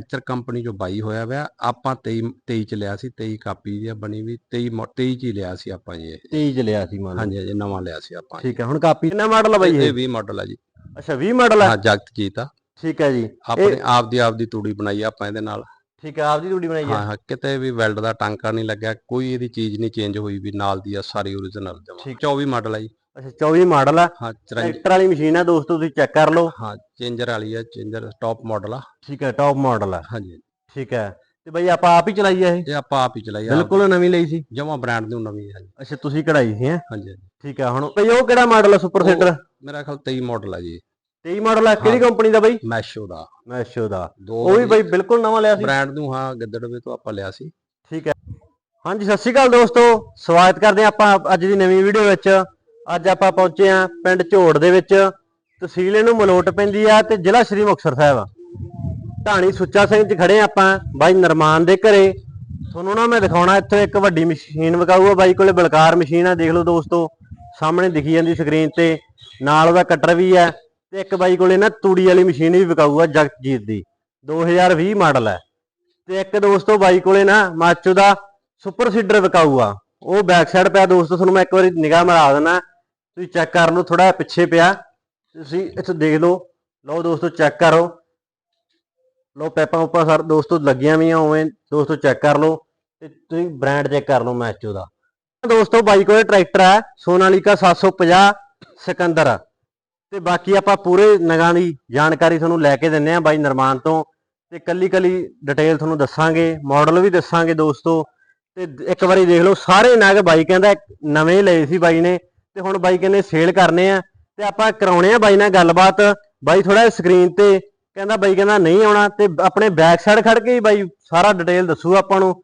Picture company ਚੋਂ ਬਾਈ ਹੋਇਆ ਹੋਇਆ ਆਪਾਂ 23 23 ਚ ਲਿਆ ਸੀ 23 ਕਾਪੀ ਦੀ ਆ ਬਣੀ ਵੀ 23 ਮੋ- 23 ਚ ਹੀ ਲਿਆ ਸੀ ਆਪਾਂ ਜੀ ਇਹ। 23 ਚ ਲਿਆ ਸੀ ਮੰਨ ਲਓ। ਹਾਂਜੀ ਹਾਂਜੀ ਨਵਾਂ ਲਿਆ ਸੀ ਆਪਾਂ ਠੀਕ ਹੈ ਹੁਣ ਕਾਪੀ ਕਿੰਨਾ ਮਾਡਲ ਆ ਬਾਈ ਇਹ ਇਹ? 20 ਮਾਡਲ ਆ ਜੀ। ਅੱਛਾ 20 ਮਾਡਲ ਆ? ਹਾਂ ਜਗਤਜੀਤ ਆ। ਠੀਕ ਹੈ ਜੀ। ਆਪਣੇ ਆਪ ਦੀ ਆਪ ਦੀ ਤੂੜੀ ਬਣਾਈ ਆ ਆਪਾਂ ਇਹਦੇ ਨਾਲ। ਠੀਕ ਹੈ ਆਪਦੀ ਤੂੜੀ ਬਣਾਈ ਹਾਂ ਹੈ ਹਾਂ ਕਿਤੇ ਵੀ ਵੈਲਡ ਦਾ ਟਾਂਕਾ ਨਹੀਂ ਲੱਗਿਆ ਕੋਈ ਇਹਦੀ ਚੀਜ਼ ਨਹੀਂ ਚੇਂਜ ਹੋਈ ਵੀ ਨਾਲ ਦੀ ਆ ਸਾਰੀ ਓਰੀਜਨਲ ਜਮਾ। ਠੀਕ। 24 ਮਾਡਲ ਆ ਜੀ। ਅੱਛਾ 24 ਮਾਡਲ ਆ। ਹਾਂ 54 ਟਰੈਕਟਰ ਵਾਲੀ ਮਸ਼ੀਨ ਆ ਦੋਸਤੋ ਤੁਸੀਂ ਚੈੱਕ ਕਰ ਲਓ। ਹਾਂ ਚੇਂਜਰ ਵਾਲੀ ਆ ਚੇਂਜਰ ਟੌਪ ਮਾਡਲ ਆ। ਠੀਕ ਹੈ ਟੌਪ ਮਾਡਲ ਆ। ਹਾਂਜੀ। ਠੀਕ ਹੈ। ਤੇ ਬਾਈ ਆਪਾਂ ਆਪ ਹੀ ਚਲਾਈ ਆ ਇਹ? ਇਹ ਆਪਾਂ ਆਪ ਹੀ ਚਲਾਈ ਆ ਬਿਲਕੁਲ ਨਵੀਂ ਲਈ ਸੀ? ਜਮਾ ਬ੍ਰਾਂਡ ਦੀ ਨਵੀਂ ਹੈ ਜੀ ਅੱਛਾ ਤੁਸੀਂ ਕਢਾਈ ਸੀ ਹੈ? ਹਾਂਜੀ। ਹਾਂਜੀ ਠੀਕ ਹੈ ਹੁਣ ਬਈ ਉਹ ਕਿਹੜਾ ਮਾਡਲ ਆ ਸੁਪਰ ਉਹ- ਸੀਡਰ ਮੇਰਾ ਖਿਆਲ 23 ਮਾਡਲ ਆ ਜੀ। 23 ਮਾਡਲ ਆ ਕਿਹੜੀ ਕੰਪਨੀ ਦਾ ਬਾਈ? ਮੈਸ਼ੋ ਦਾ। ਮੈਸ਼ੋ ਦਾ। ਦੋ ਉਹ ਵੀ ਬਾਈ ਬਿਲਕੁਲ ਨਵਾਂ ਲਿਆ ਸੀ। ਬ੍ਰਾਂਡ ਨੂੰ ਹਾਂ ਗਿੱਦੜਵੇ ਤੋਂ ਆਪਾਂ ਲਿਆ ਸੀ। ਠੀਕ ਹੈ। ਹਾਂਜੀ ਸਤਿ ਸ਼੍ਰੀ ਅਕਾਲ ਦੋਸਤੋ। ਸਵਾਗਤ ਕਰਦੇ ਹਾਂ ਆਪਾਂ ਅੱਜ ਦੀ ਨਵੀਂ ਵੀਡੀਓ ਵਿੱਚ। ਅੱਜ ਆਪਾਂ ਪਹੁੰਚੇ ਹਾਂ ਪਿੰਡ ਝੋੜ ਦੇ ਵਿੱਚ। ਤਹਿਸੀਲ ਇਹਨੂੰ ਮਲੋਟ ਪੈਂਦੀ ਆ ਤੇ ਜ਼ਿਲ੍ਹਾ ਸ਼੍ਰੀ ਮੁਕਤਸਰ ਸਾਹਿਬ। ਢਾਣੀ ਸੁੱਚਾ ਸਿੰਘ 'ਚ ਖੜੇ ਆਪਾਂ, ਬਾਈ ਨਰਮਾਨ ਦੇ ਘਰੇ। ਤੁਹਾਨੂੰ ਨਾ ਮੈਂ ਦਿਖਾਉਣਾ, ਇੱਥੇ ਇੱਕ ਵੱਡੀ ਮਸ਼ੀਨ ਵਿਕਾਊ ਆ ਬਾਈ ਕੋਲੇ, ਬਲਕਾਰ ਮਸ਼ੀਨ ਆ, ਦੇਖ ਲਓ ਦੋਸਤੋ, ਸਾਹਮਣੇ ਦਿਖੀ ਜਾਂਦੀ ਸਕਰੀਨ ਤੇ। ਨਾਲ ਉਹਦਾ ਕਟਰ ਵੀ ਹੈ ਤੇ ਇੱਕ ਬਾਈ ਕੋਲੇ ਨਾ ਤੂੜੀ ਵਾਲੀ ਮਸ਼ੀਨ ਵੀ ਵਿਕਾਊ ਆ ਜਗਜੀਤ ਦੀ 2020 ਮਾਡਲ ਹੈ ਤੇ ਇੱਕ ਦੋਸਤੋ ਬਾਈ ਕੋਲੇ ਨਾ ਮਾਚੋ ਦਾ ਸੁਪਰ ਸੀਡਰ ਵਿਕਾਊ ਆ ਉਹ ਬੈਕ ਸਾਈਡ ਪਿਆ ਦੋਸਤੋ, ਤੁਹਾਨੂੰ ਮੈਂ ਇੱਕ ਵਾਰੀ ਨਿਗਾਹ ਮਾਰਾ ਦਿੰਦਾ। ਤੁਸੀਂ ਚੈੱਕ ਕਰ ਲਓ ਥੋੜਾ ਪਿੱਛੇ ਪਿਆ। ਤੁਸੀਂ ਇੱਥੇ ਦੇਖ ਲਓ। ਲਓ ਦੋਸਤੋ ਚੈੱਕ ਕਰੋ। ਲਓ, ਪੈਪਾਂ ਉੱਪਰ ਸਰ ਦੋਸਤੋ ਲੱਗੀਆਂ ਵੀ ਉਵੇਂ ਦੋਸਤੋ ਚੈੱਕ ਕਰ ਲਓ ਤੇ ਤੁਸੀਂ ਬ੍ਰਾਂਡ ਚੈੱਕ ਕਰ ਲਓ ਮੈਚੋ ਦਾ ਦੋਸਤੋ, ਬਾਈ ਕੋਲ ਟਰੈਕਟਰ ਹੈ, ਸੋਨਾਲੀਕਾ 750 ਸਿਕੰਦਰ। ਤੇ ਬਾਕੀ ਆਪਾਂ ਪੂਰੇ ਨਗਾਂ ਦੀ ਜਾਣਕਾਰੀ ਤੁਹਾਨੂੰ ਲੈ ਕੇ ਦਿੰਨੇ ਆ ਬਾਈ ਨਿਰਮਾਨ ਤੋਂ। ਤੇ ਕੱਲੀ ਕੱਲੀ ਡਿਟੇਲ ਤੁਹਾਨੂੰ ਦੱਸਾਂਗੇ ਮਾਡਲ ਵੀ ਦੱਸਾਂਗੇ ਦੋਸਤੋ। ਤੇ ਇੱਕ ਵਾਰੀ ਦੇਖ ਲਓ, ਸਾਰੇ ਨਗ ਬਾਈ ਕਹਿੰਦਾ ਨਵੇਂ ਲਏ ਸੀ ਬਾਈ ਨੇ। ਤੇ ਹੁਣ ਬਾਈ ਕਹਿੰਦੇ ਸੇਲ ਕਰਨੇ ਆ ਤੇ ਆਪਾਂ ਕਰਾਉਣੇ ਆ ਬਾਈ ਨਾਲ ਗੱਲਬਾਤ। ਬਾਈ ਥੋੜਾ ਸਕਰੀਨ ਤੇ ਕਹਿੰਦਾ ਬਾਈ ਕਹਿੰਦਾ ਨਹੀਂ ਆਉਣਾ ਤੇ ਆਪਣੇ ਬੈਕ ਸਾਈਡ ਖੜ ਕੇ ਹੀ ਬਾਈ ਸਾਰਾ ਡਿਟੇਲ ਦੱਸੂ ਆਪਾਂ ਨੂੰ।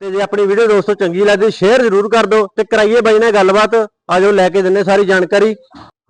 ਤੇ ਜੇ ਆਪਣੀ ਵੀਡੀਓ ਦੋਸਤੋ ਚੰਗੀ ਲੱਗਦੀ ਸ਼ੇਅਰ ਜ਼ਰੂਰ ਕਰ ਦਿਓ ਤੇ ਕਰਾਈਏ ਬਾਈ ਨਾਲ ਗੱਲਬਾਤ। ਆਜੋ ਲੈ ਕੇ ਦਿੰਨੇ ਸਾਰੀ ਜਾਣਕਾਰੀ।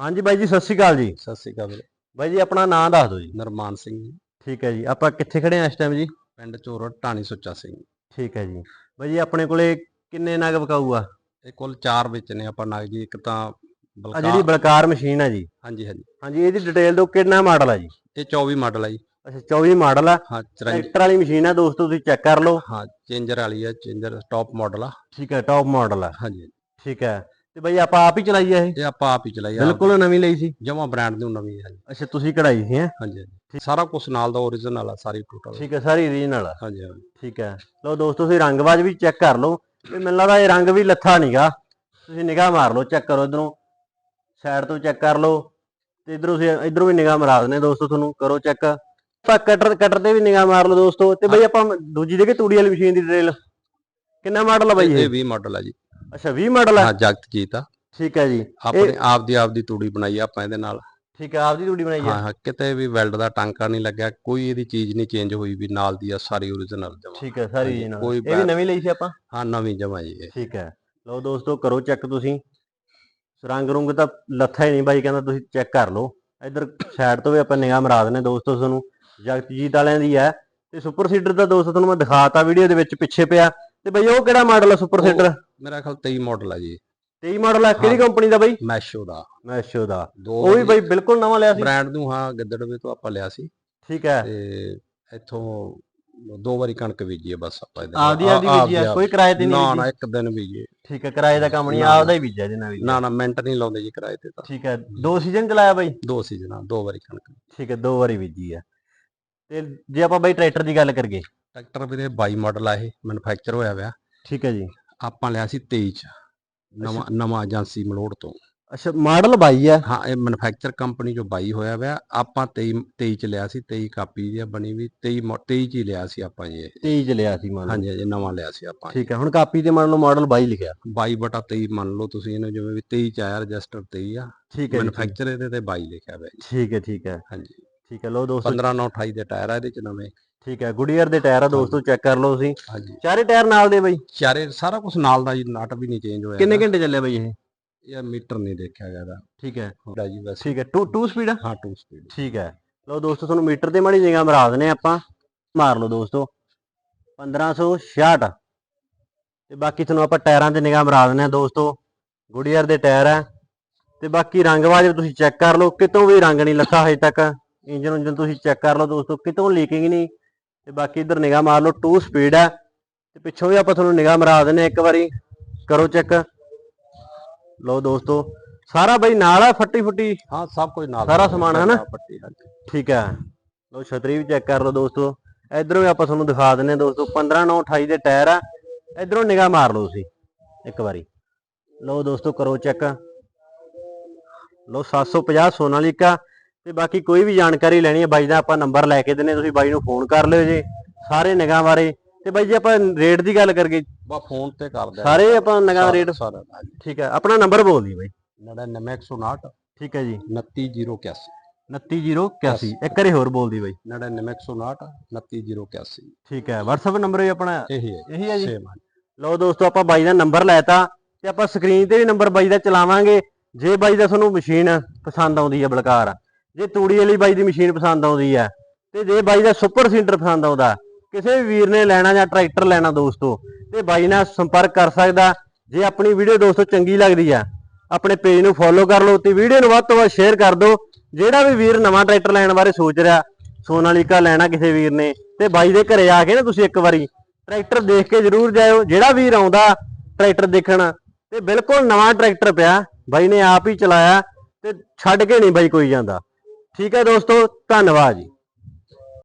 ਹਾਂਜੀ ਬਾਈ ਜੀ ਸਤਿ ਸ਼੍ਰੀ ਅਕਾਲ ਜੀ। ਸਤਿ ਸ਼੍ਰੀ ਅਕਾਲ ਵੀਰੇ। ਬਾਈ ਜੀ ਆਪਣਾ ਨਾਮ ਦੱਸ ਦਿਓ ਜੀ। ਨਰਮਾਨ ਸਿੰਘ ਜੀ। ਠੀਕ ਹੈ ਜੀ। ਆਪਾਂ ਕਿੱਥੇ ਖੜੇ ਆ ਇਸ ਟਾਈਮ ਜੀ? ਪਿੰਡ ਚੋਰੜ ਢਾਣੀ ਸੁੱਚਾ ਸਿੰਘ। ਠੀਕ ਹੈ ਜੀ। ਬਾਈ ਜੀ ਆਪਣੇ ਕੋਲੇ ਕਿੰਨੇ ਨਗ ਵਿਕਾਊ ਆ? ਇਹ ਕੁੱਲ ਚਾਰ ਵਿੱਚ ਨੇ ਆਪਾਂ ਨਗ ਜੀ ਇੱਕ ਤਾਂ ਆ ਬਲਕਾਰ ਜਿਹੜੀ ਬਲਕਾਰ ਮਸ਼ੀਨ ਆ ਜੀ। ਹਾਂਜੀ ਹਾਂਜੀ। ਹਾਂਜੀ ਇਹਦੀ ਡਿਟੇਲ ਦਿਓ ਕਿੰਨਾ ਮਾਡਲ ਆ ਜੀ? ਇਹ 24 ਮਾਡਲ ਆ ਜੀ। ਅੱਛਾ 24 ਮਾਡਲ ਆ। ਹਾਂ 54 ਟਰੈਕਟਰ ਵਾਲੀ ਮਸ਼ੀਨ ਆ ਦੋਸਤੋ ਤੁਸੀਂ ਚੈੱਕ ਕਰ ਲਓ। ਹਾਂ ਚੇਂਜਰ ਵਾਲੀ ਆ ਚੇਂਜਰ ਟੌਪ ਮਾਡਲ ਆ। ਠੀਕ ਹੈ ਟੌਪ ਮਾਡਲ ਆ। ਹਾਂਜੀ ਠੀਕ ਹੈ ਤੇ ਬਾਈ ਆਪਾਂ ਆਪ ਹੀ ਚਲਾਈ ਆ ਇਹ? ਇਹ ਆਪਾਂ ਆਪ ਹੀ ਚਲਾਈ ਆ। ਬਿਲਕੁਲ ਨਵੀਂ ਲਈ ਸੀ? ਜਮਾ ਬ੍ਰਾਂਡ ਦੀ ਨਵੀਂ ਹੈ ਜੀ। ਅੱਛਾ ਤੁਸੀਂ ਕਢਾਈ ਸੀ ਹੈ? ਹਾਂਜੀ ਹਾਂਜੀ। ਸਾਰਾ ਕੁਝ ਨਾਲ ਦਾ ਓਰੀਜਨਲ ਆ ਸਾਰੀ ਟੋਟਲ ਠੀਕ ਹੈ ਸਾਰੀ ਰੀਜਨਲ ਆ। ਹਾਂਜੀ ਹਾਂਜੀ। ਠੀਕ ਹੈ ਲਓ ਦੋਸਤੋ ਤੁਸੀਂ ਰੰਗਬਾਜ਼ ਵੀ ਚੈੱਕ ਕਰ ਲਓ। ਇਹ ਮੈਨੂੰ ਲੱਗਦਾ ਇਹ ਰੰਗ ਵੀ ਲੱਥਾ ਨਹੀਂਗਾ ਤੁਸੀਂ ਨਿਗਾਹ ਮਾਰ ਲਓ ਚੈੱਕ ਕਰੋ ਇਧਰੋਂ। ਸਾਈਡ ਤੋਂ ਚੈੱਕ ਕਰ ਲਓ। ਤੇ ਇਧਰੋਂ ਤੁਸੀਂ ਇਧਰੋਂ ਵੀ ਨਿਗਾਹ ਮਾਰਾ ਦਨੇ ਦੋਸਤੋ ਤੁਹਾਨੂੰ ਕਰੋ ਚੈੱਕ ਆਪਾਂ ਕਟਰ ਕਟਰ ਤੇ ਵੀ ਨਿਗਾਹ ਮਾਰ ਲਓ ਦੋਸਤੋ। ਤੇ ਬਈ ਆਪਾਂ ਦੂਜੀ ਦੇਖੇ ਤੂੜੀ ਵਾਲੀ ਮਸ਼ੀਨ ਦੀ ਡਿਟੇਲ ਕਿੰਨਾ ਮਾਡਲ ਆ ਬਾਈ ਇਹ? ਇਹ 20 ਮਾਡਲ ਆ ਜੀ। ਅੱਛਾ 20 ਮਾਡਲ ਆ? ਹਾਂ ਜਗਤਜੀਤ ਆ। ਠੀਕ ਹੈ ਜੀ। ਆਪਣੇ ਆਪ ਦੀ ਆਪ ਦੀ ਤੂੜੀ ਬਣਾਈ ਆਪਾਂ ਇਹਦੇ ਨਾਲ। ਠੀਕ ਹੈ ਆਪਦੀ ਤੂੜੀ ਬਣਾਈ ਹਾਂ? ਹੈ ਹਾਂ ਕਿਤੇ ਵੀ ਵੈਲਡ ਦਾ ਟਾਂਕਾ ਨਹੀਂ ਲੱਗਿਆ ਕੋਈ ਇਹਦੀ ਚੀਜ਼ ਨਹੀਂ ਚੇਂਜ ਹੋਈ ਵੀ ਨਾਲ ਦੀ ਆ ਸਾਰੀ ਓਰੀਜਨਲ ਜਮਾ। ਠੀਕ ਹੈ ਸਾਰੀ ਰੀਜਨਲ ਕੋਈ ਇਹ ਵੀ ਨਵੀਂ ਲਈ ਸੀ ਆਪਾਂ? ਹਾਂ ਨਵੀਂ ਜਮਾ ਜੀ ਇਹ। ਠੀਕ ਹੈ। ਲਓ ਦੋਸਤੋ ਕਰੋ ਚੈੱਕ ਤੁਸੀਂ। ਰੰਗ ਰੁੰਗ ਤਾਂ ਲੱਥਾ ਹੀ ਨਹੀਂ ਬਾਈ ਕਹਿੰਦਾ ਤੁਸੀਂ ਚੈੱਕ ਕਰ ਲਓ। ਇੱਧਰ ਸਾਈਡ ਤੋਂ ਵੀ ਆਪਾਂ ਨਿਗਾਹ ਮਰਾ ਦਨੇ ਦੋਸਤੋ ਤੁਹਾਨੂੰ। ਜਗਤਜੀਤ ਵਾਲਿਆਂ ਦੀ ਹੈ। ਤੇ ਸੁਪਰ ਸੀਡਰ ਦਾ ਦੋਸਤੋ ਤੁਹਾਨੂੰ ਮੈਂ ਦਿਖਾਤਾ ਵੀਡੀਓ ਦੇ ਵਿੱਚ ਪਿੱਛੇ ਪਿਆ। ਤੇ ਬਈ ਉਹ ਕਿਹੜਾ ਮਾਡਲ ਆ ਸੁਪਰ ਸੀਡਰ ਮੇਰਾ ਖਿਆਲ 23 ਮਾਡਲ ਆ ਜੀ। 23 ਮਾਡਲ ਆ ਕਿਹੜੀ ਕੰਪਨੀ ਦਾ ਬਾਈ? ਮੈਸ਼ੋ ਦਾ। ਮੈਸ਼ੋ ਦਾ। ਉਹ ਵੀ ਬਾਈ ਬਿਲਕੁਲ ਨਵਾਂ ਲਿਆ ਸੀ। ਬ੍ਰਾਂਡ ਨੂੰ ਹਾਂ ਗਿੱਦੜਵੇ ਤੋਂ ਆਪਾਂ ਲਿਆ ਸੀ। ਠੀਕ ਹੈ। ਤੇ ਇੱਥੋਂ ਦੋ ਵਾਰੀ ਕਣਕ ਬੀਜੀ ਹੈ ਬਸ ਆਪਾਂ ਇਹਦੇ ਨਾਲ। ਆਪਦੀ ਆਪਦੀ ਆ- ਬੀਜੀ ਆ ਆਪਦੀ ਕੋਈ ਕਿਰਾਏ ਤੇ ਨਾ ਨਹੀਂ ਨਾ ਬੀਜੀ। ਇੱਕ ਦਿਨ ਬੀਜੇ। ਠੀਕ ਹੈ ਕਿਰਾਏ ਦਾ ਕੰਮ ਨਹੀਂ ਨਾ, ਆਪਦਾ ਹੀ ਬੀਜਿਆ ਨਾਲ ਵੀ। ਨਾ ਨਾ ਮਿੰਟ ਨਹੀਂ ਲਾਉਂਦੇ ਜੀ ਕਿਰਾਏ ਤੇ ਤਾਂ। ਠੀਕ ਹੈ ਦੋ ਸੀਜ਼ਨ ਚਲਾਇਆ ਬਾਈ? ਦੋ ਸੀਜ਼ਨਾਂ ਦੋ ਵਾਰੀ ਕਣਕ। ਠੀਕ ਹੈ ਦੋ ਵਾਰੀ ਬੀਜੀ ਆ। ਤੇ ਜੇ ਆਪਾਂ ਬਾਈ ਟਰੈਕਟਰ ਦੀ ਗੱਲ ਕਰੀਏ? ਟਰੈਕਟਰ ਵੀਰੇ 22 ਮਾਡਲ ਆ ਇਹ ਮੈਨੂਫੈਕਚਰ ਹੋਇਆ ਹੋਇਆ ਠੀਕ ਹੈ ਜੀ। ਆਪਾਂ ਲਿਆ ਸੀ 23 ਚ। ਨਵਾਂ ਨਵਾਂ ਏਜੰਸੀ ਮਲੋੜ ਤੋਂ। ਅੱਛਾ ਮਾਡਲ 22 ਆ? ਹਾਂ ਇਹ ਮੈਨੂਫੈਕਚਰ ਕੰਪਨੀ ਚੋਂ ਬਾਈ ਹੋਇਆ ਹੋਇਆ ਆਪਾਂ 23 23 ਚ ਲਿਆ ਸੀ 23 ਕਾਪੀ ਦੀ ਬਣੀ ਵੀ 23 ਮੋ- 23 ਚ ਹੀ ਲਿਆ ਸੀ ਆਪਾਂ ਜੀ ਇਹ। 23 ਚ ਲਿਆ ਸੀ ਮੰਨ ਲਓ। ਹਾਂਜੀ ਹਾਂਜੀ ਨਵਾਂ ਲਿਆ ਸੀ ਆਪਾਂ ਠੀਕ ਹੈ ਹੁਣ ਕਾਪੀ ਤੇ ਮੰਨ ਲਓ ਮਾਡਲ 22 ਲਿਖਿਆ। 22 ਬਟਾ 23 ਮੰਨ ਲਓ ਤੁਸੀਂ ਇਹਨੂੰ ਜਿਵੇਂ ਵੀ 23 ਚ ਆਇਆ ਰਜਿਸਟਰ 23 ਆ। ਠੀਕ ਹੈ ਜੀ, ਠੀਕ- ਮੈਨੂਫੈਕਚਰ ਇਹਦੇ ਤੇ 22 ਲਿਖਿਆ ਹੋਇਆ ਜੀ। ਠੀਕ ਹੈ ਠੀਕ ਹੈ। ਹਾਂਜੀ। ਠੀਕ ਹੈ ਲੋ ਦੋਸਤੋ 15 9 28 ਦੇ ਟਾਇਰ ਆ ਇਹਦੇ ਚ ਨਵੇਂ। ਠੀਕ ਹੈ ਗੁਡੀਅਰ ਦੇ ਟਾਇਰ ਆ ਦੋਸਤੋ ਚੈੱਕ ਕਰ ਲਓ ਤੁਸੀਂ। ਹਾਂਜੀ। ਚਾਰੇ ਟਾਇਰ ਨਾਲ ਦੇ ਬਾਈ। ਚਾਰੇ ਸਾਰਾ ਕੁਝ ਨਾਲ ਦਾ ਜੀ ਨਟ ਵੀ ਨਹੀਂ ਚੇਂਜ ਹੋਇਆ ਕਿੰਨੇ। ਘੰਟੇ ਚੱਲਿਆ ਬਾਈ ਇਹ? ਇਹ ਮੀਟਰ ਨਹੀਂ ਦੇਖਿਆ ਗਿਆ ਇਹਦਾ। ਠੀਕ ਹੈ। ਹੁੰਦਾ ਜੀ ਵੈਸੇ। ਠੀਕ ਹੈ 2 2 ਸਪੀਡ ਆ? ਹਾਂ 2 ਸਪੀਡ ਠੀਕ ਹੈ। ਲੋ ਦੋਸਤੋ ਤੁਹਾਨੂੰ ਮੀਟਰ ਤੇ ਮਾੜੀ ਨਿਗਾਹ ਮਰਾ ਦਨੇ ਆਪਾਂ। ਮਾਰ ਲਓ ਦੋਸਤੋ। 1566 ਤੇ ਬਾਕੀ ਤੁਹਾਨੂੰ ਆਪਾਂ ਟਾਇਰਾਂ ਤੇ ਨਿਗਾਹ ਮਰਾ ਦਨੇ ਆ ਦੋਸਤੋ। ਗੁਡੀਅਰ ਦੇ ਟਾਇਰ ਆ। ਤੇ ਬਾਕੀ ਰੰਗਬਾਜ਼ ਤੁਸੀਂ ਚੈੱਕ ਕਰ ਲਓ। ਕਿਤੋਂ ਵੀ ਰੰਗ ਨਹੀਂ ਲੱਥਾ ਹਜੇ ਤੱਕ। ਇੰਜਨ ਉਂਜਨ ਤੁਸੀਂ ਚੈੱਕ ਕਰ ਲਓ ਦੋਸਤੋ। ਕਿਤੋਂ ਲੀਕਿੰਗ ਨਹੀਂ। ਤੇ ਬਾਕੀ ਇੱਧਰ ਨਿਗਾਹ ਮਾਰ ਲਓ 2 ਸਪੀਡ ਹੈ ਤੇ ਪਿੱਛੋਂ ਵੀ ਆਪਾਂ ਤੁਹਾਨੂੰ ਨਿਗਾਹ ਮਰਾ ਦਿੰਨੇ ਇੱਕ ਵਾਰੀ। ਕਰੋ ਚੈੱਕ ਲਓ ਦੋਸਤੋ ਸਾਰਾ ਬਈ ਨਾਲ ਆ ਫੱਟੀ ਫੁੱਟੀ ਹਾਂ ਸਭ ਕੁਝ ਨਾਲ। ਸਾਰਾ ਸਮਾਨ ਹੈ ਨਾ? ਠੀਕ ਹੈ। ਲਓ ਛਤਰੀ ਵੀ ਚੈੱਕ ਕਰ ਲਓ ਦੋਸਤੋ। ਇਧਰੋਂ ਵੀ ਆਪਾਂ ਤੁਹਾਨੂੰ ਦਿਖਾ ਦਿੰਨੇ ਦੋਸਤੋ 15 9 28 ਦੇ ਟਾਇਰ ਆ। ਇਧਰੋਂ ਨਿਗਾਹ ਮਾਰ ਲਓ ਤੁਸੀਂ ਇੱਕ ਵਾਰੀ। ਲਓ ਦੋਸਤੋ ਕਰੋ ਚੈੱਕ ਲਓ 750 ਸੋਨਾਲੀਕਾ। ਤੇ ਬਾਕੀ ਕੋਈ ਵੀ ਜਾਣਕਾਰੀ ਲੈਣੀ ਹੈ ਬਾਈ ਦਾ ਆਪਾਂ ਨੰਬਰ ਲੈ ਕੇ ਦਿੰਨੇ ਤੁਸੀਂ ਬਾਈ ਨੂੰ ਫੋਨ ਕਰ ਲਿਓ ਜੀ ਸਾਰੇ ਨਿਗਾਹ ਬਾਰੇ। ਤੇ ਬਾਈ ਜੀ ਆਪਾਂ ਰੇਟ ਦੀ ਗੱਲ ਕਰਗੇ ਬਾ ਫੋਨ ਤੇ ਕਰਦੇ ਸਾਰੇ ਆਪਾਂ ਨਿਗਾਹ ਰੇਟ ਸਾਰਾ ਠੀਕ ਹੈ ਆਪਣਾ ਨੰਬਰ ਬੋਲ ਦੀ ਬਾਈ। 99159 ਠੀਕ ਹੈ ਜੀ। 29081 29081 ਇੱਕ ਵਾਰੀ ਹੋਰ ਬੋਲ ਦੀ ਬਾਈ। 99159 29081 ਠੀਕ ਹੈ WhatsApp ਨੰਬਰ ਵੀ ਆਪਣਾ? ਇਹੀ ਹੈ ਇਹੀ ਹੈ ਜੀ? ਲਓ ਦੋਸਤੋ ਆਪਾਂ ਬਾਈ ਦਾ ਨੰਬਰ ਲੈਤਾ ਤੇ ਆਪਾਂ ਸਕਰੀਨ ਤੇ ਵੀ ਨੰਬਰ ਬਾਈ ਦਾ ਚਲਾਵਾਂਗੇ। ਜੇ ਬਾਈ ਦਾ ਤੁਹਾਨੂੰ ਮਸ਼ੀਨ ਪਸੰਦ ਆਉਂਦੀ ਹੈ ਬਲਕਾਰ ਜੇ ਤੂੜੀ ਵਾਲੀ ਬਾਈ ਦੀ ਮਸ਼ੀਨ ਪਸੰਦ ਆਉਂਦੀ ਹੈ ਤੇ ਜੇ ਬਾਈ ਦਾ ਸੁਪਰ ਸੀਡਰ ਪਸੰਦ ਆਉਂਦਾ, ਕਿਸੇ ਵੀ ਵੀਰ ਨੇ ਲੈਣਾ ਜਾਂ ਟਰੈਕਟਰ ਲੈਣਾ ਦੋਸਤੋ, ਤੇ ਬਾਈ ਨਾਲ ਸੰਪਰਕ ਕਰ ਸਕਦਾ, ਜੇ ਆਪਣੀ ਵੀਡੀਓ ਦੋਸਤੋ ਚੰਗੀ ਲੱਗਦੀ ਆ, ਆਪਣੇ ਪੇਜ ਨੂੰ ਫੋਲੋ ਕਰ ਲਓ ਤੇ ਵੀਡੀਓ ਨੂੰ ਵੱਧ ਤੋਂ ਵੱਧ ਸ਼ੇਅਰ ਕਰ ਦਿਓ, ਜਿਹੜਾ ਵੀ ਵੀਰ ਨਵਾਂ ਟਰੈਕਟਰ ਲੈਣ ਬਾਰੇ ਸੋਚ ਰਿਹਾ, ਸੋਨਾਲੀਕਾ ਲੈਣਾ ਕਿਸੇ ਵੀਰ ਨੇ, ਤੇ ਬਾਈ ਦੇ ਘਰੇ ਆ ਕੇ ਨਾ ਤੁਸੀਂ ਇੱਕ ਵਾਰੀ ਟਰੈਕਟਰ ਦੇਖ ਕੇ ਜ਼ਰੂਰ ਜਾਇਓ, ਜਿਹੜਾ ਵੀਰ ਆਉਂਦਾ ਟਰੈਕਟਰ ਦੇਖਣ, ਤੇ ਬਿਲਕੁਲ ਨਵਾਂ ਟਰੈਕਟਰ ਪਿਆ, ਬਾਈ ਨੇ ਆਪ ਹੀ ਚਲਾਇਆ, ਤੇ ਛੱਡ ਕੇ ਨਹੀਂ ਬਾਈ ਕੋਈ ਜਾਂਦਾ। ਠੀਕ ਹੈ ਦੋਸਤੋ ਧੰਨਵਾਦ ਜੀ।